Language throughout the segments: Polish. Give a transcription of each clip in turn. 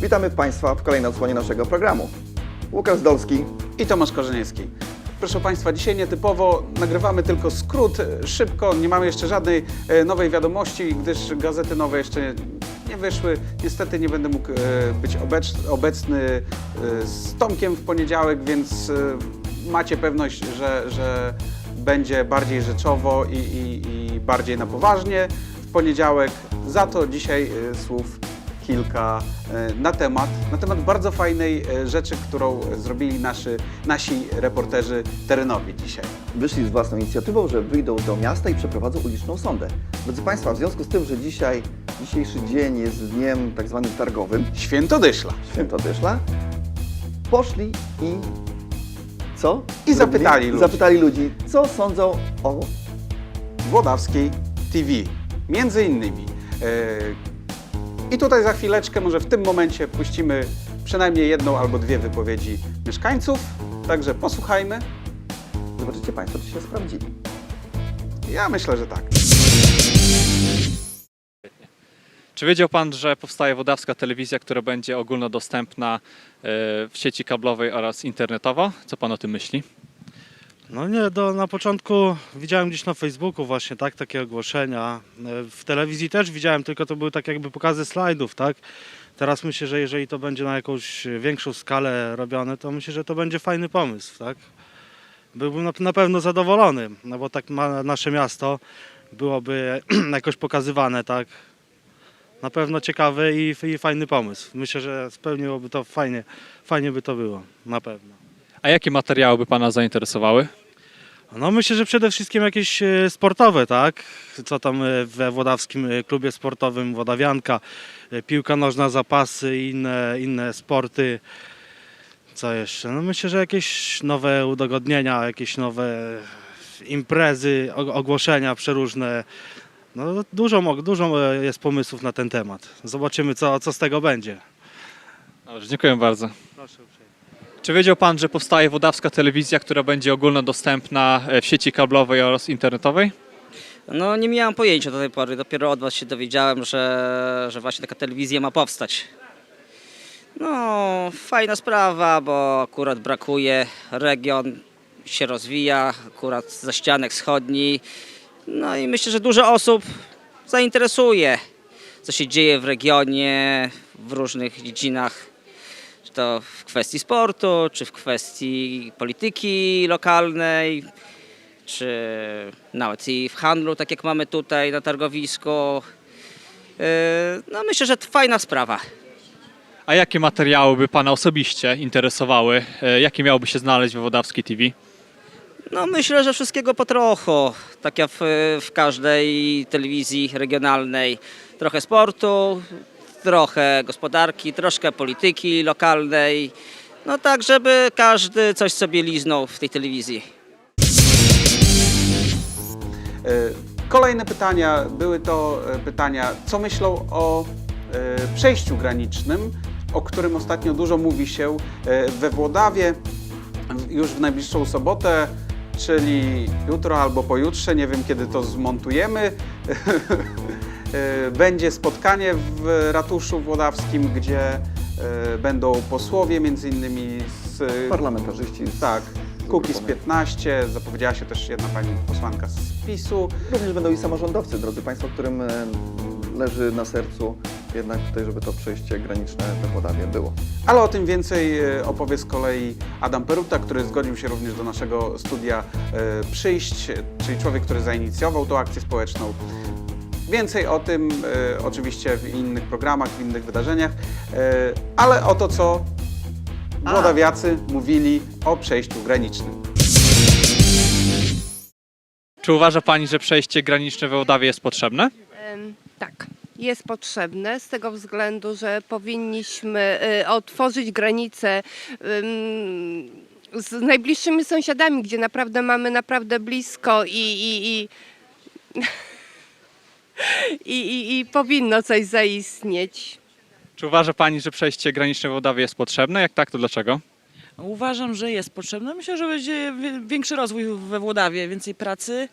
Witamy Państwa w kolejnej odsłonie naszego programu. Łukasz Dolski. i Tomasz Korzeniewski. Proszę Państwa, dzisiaj nietypowo nagrywamy tylko skrót, e, szybko, nie mamy jeszcze żadnej e, nowej wiadomości, gdyż gazety nowe jeszcze nie wyszły. Niestety nie będę mógł e, być obecny z Tomkiem w poniedziałek, więc macie pewność, że, że będzie bardziej rzeczowo i, i, i bardziej na poważnie w poniedziałek. Za to dzisiaj słów kilka e, na temat, na temat bardzo fajnej e, rzeczy, którą zrobili nasi, nasi reporterzy terenowi dzisiaj. Wyszli z własną inicjatywą, że wyjdą do miasta i przeprowadzą uliczną sondę. Drodzy Państwa, w związku z tym, że dzisiaj, dzisiejszy dzień jest dniem tak zwanym targowym, Święto Dyszla. święto Dyszla, poszli i co? I zapytali ludzi. Zapytali ludzi, co sądzą o Włodawskiej TV. Między innymi. E, I tutaj za chwileczkę, może w tym momencie puścimy przynajmniej jedną albo dwie wypowiedzi mieszkańców. Także posłuchajmy. Zobaczycie Państwo, czy się sprawdzili. Ja myślę, że tak. Czy wiedział Pan, że powstaje wodawska telewizja, która będzie ogólnodostępna e, w sieci kablowej oraz internetowo? Co Pan o tym myśli? No nie, do, na początku widziałem gdzieś na Facebooku właśnie tak, takie ogłoszenia. E, W telewizji też widziałem, tylko to były tak jakby pokazy slajdów, tak? Teraz myślę, że jeżeli to będzie na jakąś większą skalę robione, to myślę, że to będzie fajny pomysł, tak? Byłbym na, pewno zadowolony, no bo tak ma nasze miasto byłoby jakoś pokazywane, tak? Na pewno ciekawy i, i fajny pomysł. Myślę, że spełniłoby to fajnie, fajnie by to było, na pewno. A jakie materiały by Pana zainteresowały? No myślę, że przede wszystkim jakieś e, sportowe, tak? Co tam e, we Włodawskim e, Klubie Sportowym Włodawianka, e, piłka nożna, zapasy i inne, inne sporty. Co jeszcze? No myślę, że jakieś nowe udogodnienia, jakieś nowe imprezy, ogłoszenia przeróżne. No dużo, mo- dużo e, jest pomysłów na ten temat. Zobaczymy, co, co z tego będzie. Dobrze, dziękuję bardzo. Proszę Czy wiedział Pan, że powstaje wodawska telewizja, która będzie ogólnodostępna e, w sieci kablowej oraz internetowej? No nie miałem pojęcia do tej pory, dopiero od Was się dowiedziałem, że, że właśnie taka telewizja ma powstać. No fajna sprawa, bo akurat brakuje, region się rozwija, akurat za ścianek wschodni. No i myślę, że dużo osób zainteresuje, co się dzieje w regionie, w różnych dziedzinach, czy to w kwestii sportu, czy w kwestii polityki lokalnej, czy nawet i w handlu, tak jak mamy tutaj na targowisku. Yy, No myślę, że to fajna sprawa. A jakie materiały by Pana osobiście interesowały? E, Jakie miałoby się znaleźć we wodawskiej TV? No myślę, że wszystkiego po trochu, tak jak w, w każdej telewizji regionalnej. Trochę sportu, trochę gospodarki, troszkę polityki lokalnej. No tak, żeby każdy coś sobie liznął w tej telewizji. E, Kolejne pytania były to e, pytania, co myślą o e, przejściu granicznym, o którym ostatnio dużo mówi się we Włodawie już w najbliższą sobotę, czyli jutro albo pojutrze, nie wiem kiedy to zmontujemy. E, Będzie spotkanie w ratuszu włodawskim, gdzie e, będą posłowie, między innymi z Parlamentarzyści tak, Kukiz 15, zapowiedziała się też jedna pani posłanka z PiSu. Również będą i samorządowcy, drodzy Państwo, którym e, leży na sercu jednak tutaj, żeby to przejście graniczne we Włodawie było. Ale o tym więcej opowie z kolei Adam Peruta, który zgodził się również do naszego studia przyjść, czyli człowiek, który zainicjował tą akcję społeczną. Więcej o tym e, oczywiście w innych programach, w innych wydarzeniach, e, ale o to, co włodawiacy mówili o przejściu granicznym. Czy uważa Pani, że przejście graniczne we Wodawie jest potrzebne? Em, Tak, jest potrzebne z tego względu, że powinniśmy y, otworzyć granice ym, z najbliższymi sąsiadami, gdzie naprawdę mamy naprawdę blisko i, i, i, i, i, i powinno coś zaistnieć. Czy uważa Pani, że przejście graniczne we Wodawie jest potrzebne? Jak tak, to dlaczego? Uważam, że jest potrzebne. Myślę, że będzie wi- większy rozwój we Włodawie, więcej pracy.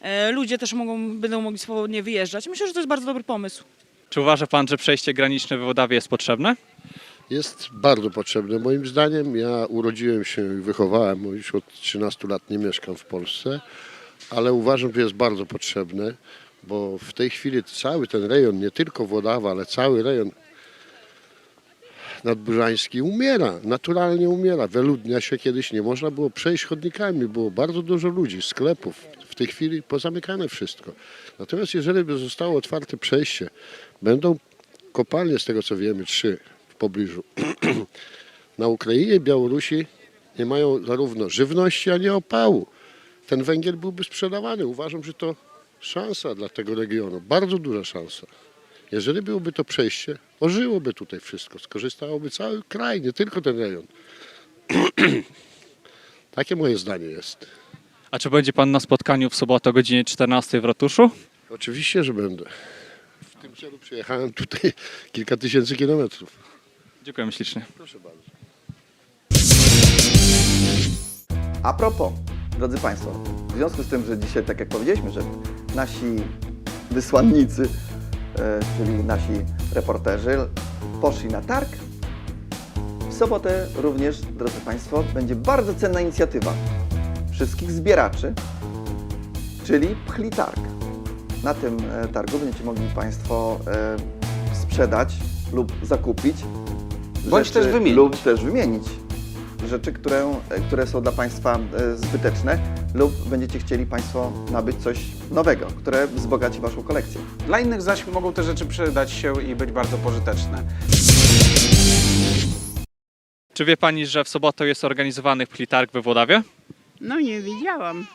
E, Ludzie też mogą, będą mogli swobodnie wyjeżdżać. Myślę, że to jest bardzo dobry pomysł. Czy uważa Pan, że przejście graniczne we Wodawie jest potrzebne? jest bardzo potrzebny moim zdaniem. Ja urodziłem się i wychowałem, bo już od 13 lat nie mieszkam w Polsce, ale uważam, że jest bardzo potrzebne, bo w tej chwili cały ten rejon, nie tylko Włodawa, ale cały rejon nadburzański umiera, naturalnie umiera. Wyludnia się kiedyś, nie można było przejść chodnikami, było bardzo dużo ludzi, sklepów. W tej chwili pozamykane wszystko. Natomiast jeżeli by zostało otwarte przejście, będą kopalnie, z tego co wiemy, trzy w pobliżu. Na Ukrainie Białorusi nie mają zarówno żywności, ani opału. Ten węgiel byłby sprzedawany. Uważam, że to szansa dla tego regionu, bardzo duża szansa. Jeżeli byłoby to przejście, ożyłoby tutaj wszystko, skorzystałoby cały kraj, nie tylko ten rejon. Takie moje zdanie jest. A czy będzie pan na spotkaniu w sobotę o godzinie 14 w ratuszu? Oczywiście, że będę. W tym celu przyjechałem tutaj kilka tysięcy kilometrów. Dziękujemy ślicznie. Proszę bardzo. A propos, drodzy Państwo, w związku z tym, że dzisiaj, tak jak powiedzieliśmy, że nasi wysłannicy, e, czyli nasi reporterzy, poszli na targ, w sobotę również, drodzy Państwo, będzie bardzo cenna inicjatywa wszystkich zbieraczy, czyli Pchli Targ. Na tym e, targu będziecie mogli Państwo e, sprzedać lub zakupić Bądź rzeczy też wymienić. lub też wymienić rzeczy, które, które są dla Państwa zbyteczne lub będziecie chcieli Państwo nabyć coś nowego, które wzbogaci Waszą kolekcję. Dla innych zaś mogą te rzeczy przydać się i być bardzo pożyteczne. Czy wie pani, że w sobotę jest organizowany Pchli Targ we Włodawie? No nie wiedziałam.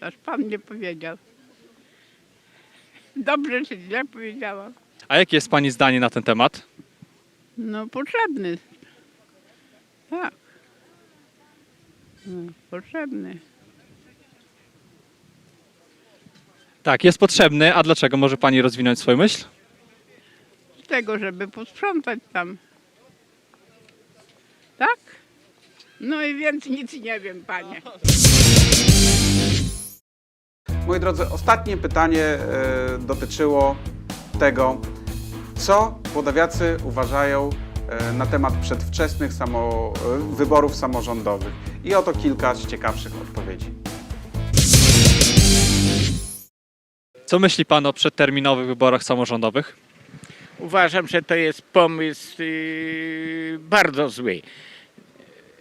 Aż pan nie powiedział. Dobrze czy źle powiedziałam. A jakie jest pani zdanie na ten temat? No potrzebny. Tak. No, potrzebny. Tak, jest potrzebny, a dlaczego? Może pani rozwinąć swoją myśl? Z tego, żeby posprzątać tam. Tak? No i więcej nic nie wiem, panie. Moi drodzy, ostatnie pytanie e, dotyczyło tego, co włodawiacy uważają e, na temat przedwczesnych samo, e, wyborów samorządowych. I oto kilka z ciekawszych odpowiedzi. Co myśli pan o przedterminowych wyborach samorządowych? Uważam, że to jest pomysł yy, bardzo zły.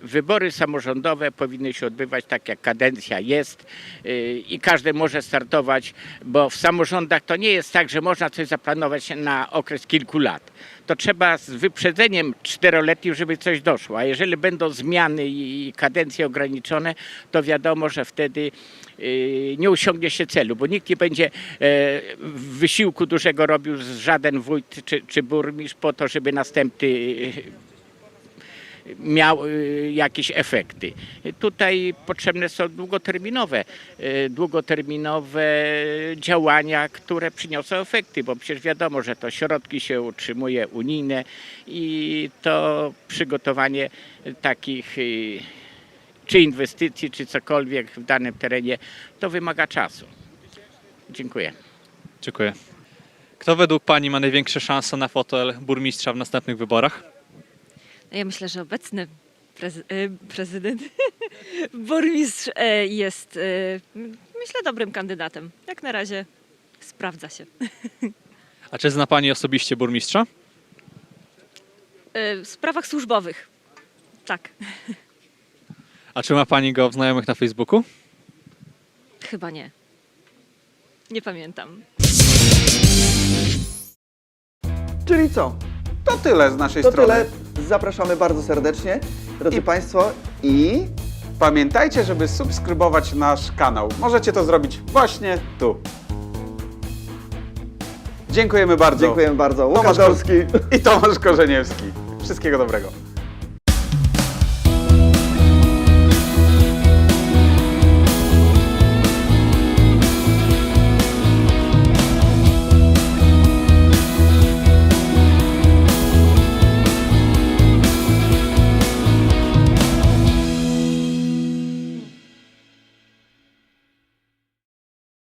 Wybory samorządowe powinny się odbywać tak, jak kadencja jest yy, i każdy może startować, bo w samorządach to nie jest tak, że można coś zaplanować na okres kilku lat. To trzeba z wyprzedzeniem czteroletnim, żeby coś doszło. A jeżeli będą zmiany i kadencje ograniczone, to wiadomo, że wtedy yy, nie osiągnie się celu, bo nikt nie będzie e, wysiłku dużego robił żaden wójt czy, czy burmistrz po to, żeby następny e, miał e, jakieś efekty. Tutaj potrzebne są długoterminowe, e, długoterminowe działania, które przyniosą efekty, bo przecież wiadomo, że to środki się utrzymuje unijne i to przygotowanie takich e, czy inwestycji, czy cokolwiek w danym terenie, to wymaga czasu. Dziękuję. Dziękuję. Kto według pani ma największe szanse na fotel burmistrza w następnych wyborach? Ja myślę, że obecny prezy- e, prezydent, burmistrz e, jest, e, myślę, dobrym kandydatem. Jak na razie sprawdza się. A czy zna pani osobiście burmistrza? W sprawach służbowych. Tak, A czy ma pani go w znajomych na Facebooku? chyba nie. Nie pamiętam. Czyli co? To tyle z naszej To strony. tyle. Zapraszamy bardzo serdecznie, drodzy I- Państwo i Pamiętajcie, żeby subskrybować nasz kanał. Możecie to zrobić właśnie tu. Dziękujemy bardzo. dziękujemy bardzo. Tomasz Łukasz Dorski. I Tomasz Korzeniewski. Wszystkiego dobrego.